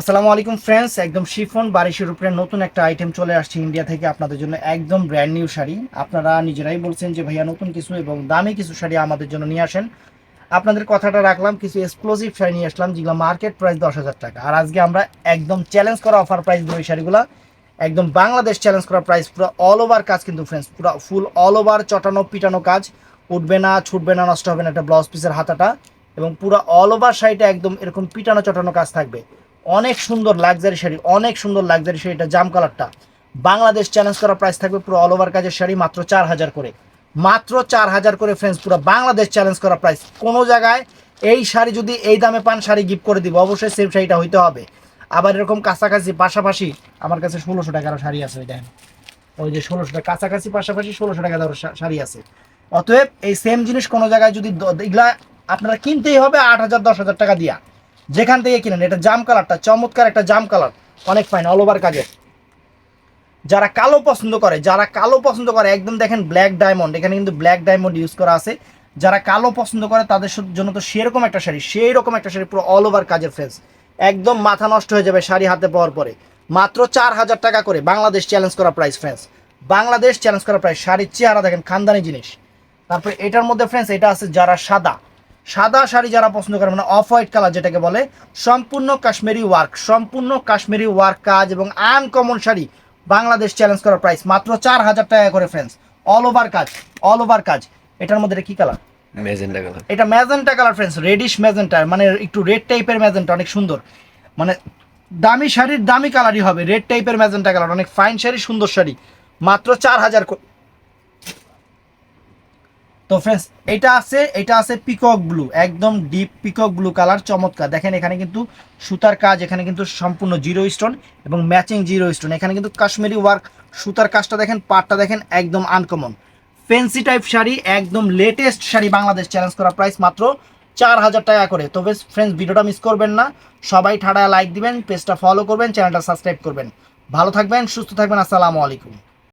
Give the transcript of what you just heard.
আসসালামু আলাইকুম ফ্রেন্ডস একদম শিফন বারিশের উপরে নতুন একটা আইটেম চলে আসছে ইন্ডিয়া থেকে আপনাদের জন্য একদম ব্র্যান্ড নিউ শাড়ি। আপনারা নিজেরাই বলছেন যে ভাইয়া নতুন কিছু এবং দামি কিছু শাড়ি আমাদের জন্য নিয়ে আসেন। আপনাদের কথাটা রাখলাম, কিছু এক্সক্লুসিভ শাড়ি নিয়ে আসলাম, যেগুলো মার্কেট প্রাইস দশ হাজার টাকা। আর আজকে আমরা একদম চ্যালেঞ্জ করা অফার প্রাইস দেবো শাড়িগুলো। একদম বাংলাদেশ চ্যালেঞ্জ করা প্রাইস পুরো অল ওভার কাজ কিন্তু ফ্রেন্ডস পুরো ফুল অল ওভার চটানো, পিটানো কাজ। উঠবে না, ছুটবে না, নষ্ট হবে না একটা ব্লাউজ পিসের হাতাটা। এবং পুরো অল ওভার শাড়িটা একদম এরকম পিটানো, চটানো কাজ থাকবে। অনেক সুন্দর লাক্সারি শাড়ি, অনেক সুন্দর লাক্সারি শাড়িটা জাম কালারটা বাংলাদেশ চ্যালেঞ্জ করা প্রাইস থাকবে পুরো অল ওভার কাজের শাড়ি, মাত্র চার হাজার করে। মাত্র চার হাজার করে ফ্রেন্ডস পুরো বাংলাদেশ চ্যালেঞ্জ করা প্রাইস কোনো জায়গায় এই শাড়ি যদি এই দামে পান, শাড়ি গিফট করে দিব, অবশ্যই সেম শাড়িটা হইতে হবে। আবার এরকম কাছাকাছি, পাশাপাশি আমার কাছে ষোলোশো টাকার শাড়ি আছে, ওই দেখেন। ওই যে ষোলোশো টাকা, কাছাকাছি, পাশাপাশি ষোলোশো টাকা দেওয়ার শাড়ি আছে। অতএব এই সেম জিনিস কোনো জায়গায় যদি এগুলা আপনারা কিনতেই হবে, আট হাজার, দশ হাজার টাকা দিয়া। যেখান থেকে কিনেন, এটা জাম কালারটা, চমৎকার একটা জাম কালার, অনেক ফাইন অল ওভার কাজের যারা কালো পছন্দ করে, যারা কালো পছন্দ করে, একদম দেখেন ব্ল্যাক ডায়মন্ড এখানে কিন্তু ব্ল্যাক ডায়মন্ড ইউজ করা আছে। যারা কালো পছন্দ করে, তাদের জন্য তো সেরকম একটা শাড়ি সেই রকম একটা শাড়ি, পুরো অল ওভার কাজের ফ্রেন্স একদম মাথা নষ্ট হয়ে যাবে শাড়ি হাতে পাওয়ার পরে। মাত্র চার হাজার টাকা করে বাংলাদেশ চ্যালেঞ্জ করা প্রাইস ফ্রেন্স বাংলাদেশ চ্যালেঞ্জ করা প্রাইস শাড়ির চেহারা দেখেন, খানদানি জিনিস। তারপরে এটার মধ্যে ফ্রেন্ডস এটা আছে যারা সাদা। সাদা শাড়ি যারা পছন্দ করে মানে অফ হোয়াইট কালার যেটাকে বলে সম্পূর্ণ কাশ্মীরি ওয়ার্ক সম্পূর্ণ কাশ্মীরি ওয়ার্ক কাজ এবং আনকমন শাড়ি বাংলাদেশ চ্যালেঞ্জ করার প্রাইস মাত্র চার হাজার টাকা করে ফ্রেন্ডস অল ওভার কাজ অল ওভার কাজ। এটার মধ্যে কি কালার মেজেন্টা কালার এটা magenta colour friends reddish magenta মানে একটু রেড টাইপের ম্যাজেন্টা অনেক সুন্দর। মানে দামি শাড়ির দামি কালারই হবে রেড টাইপের ম্যাজেন্টা কালার অনেক ফাইন শাড়ি সুন্দর শাড়ি। মাত্র চার হাজার তো ফ্রেন্ডস এটা আছে এটা আছে পিকক ব্লু একদম ডিপ পিকক ব্লু কালার চমৎকার। দেখেন, এখানে কিন্তু সুতার কাজ, এখানে কিন্তু সম্পূর্ণ জিরো স্টোন এবং ম্যাচিং জিরো স্টোন এখানে কিন্তু কাশ্মীরি ওয়ার্ক সুতার কাজটা দেখেন, পাটটা দেখেন, একদম আনকমন ফেন্সি টাইপ শাড়ি, একদম লেটেস্ট শাড়ি বাংলাদেশ চ্যালেঞ্জ করা প্রাইস মাত্র চার হাজার টাকা করে। তো বেশ ফ্রেন্ডস ভিডিওটা মিস করবেন না। সবাই ঠাড়া লাইক দিবেন পেজটা ফলো করবেন চ্যানেলটা সাবস্ক্রাইব করবেন। ভালো থাকবেন, সুস্থ থাকবেন, আসসালামু আলাইকুম।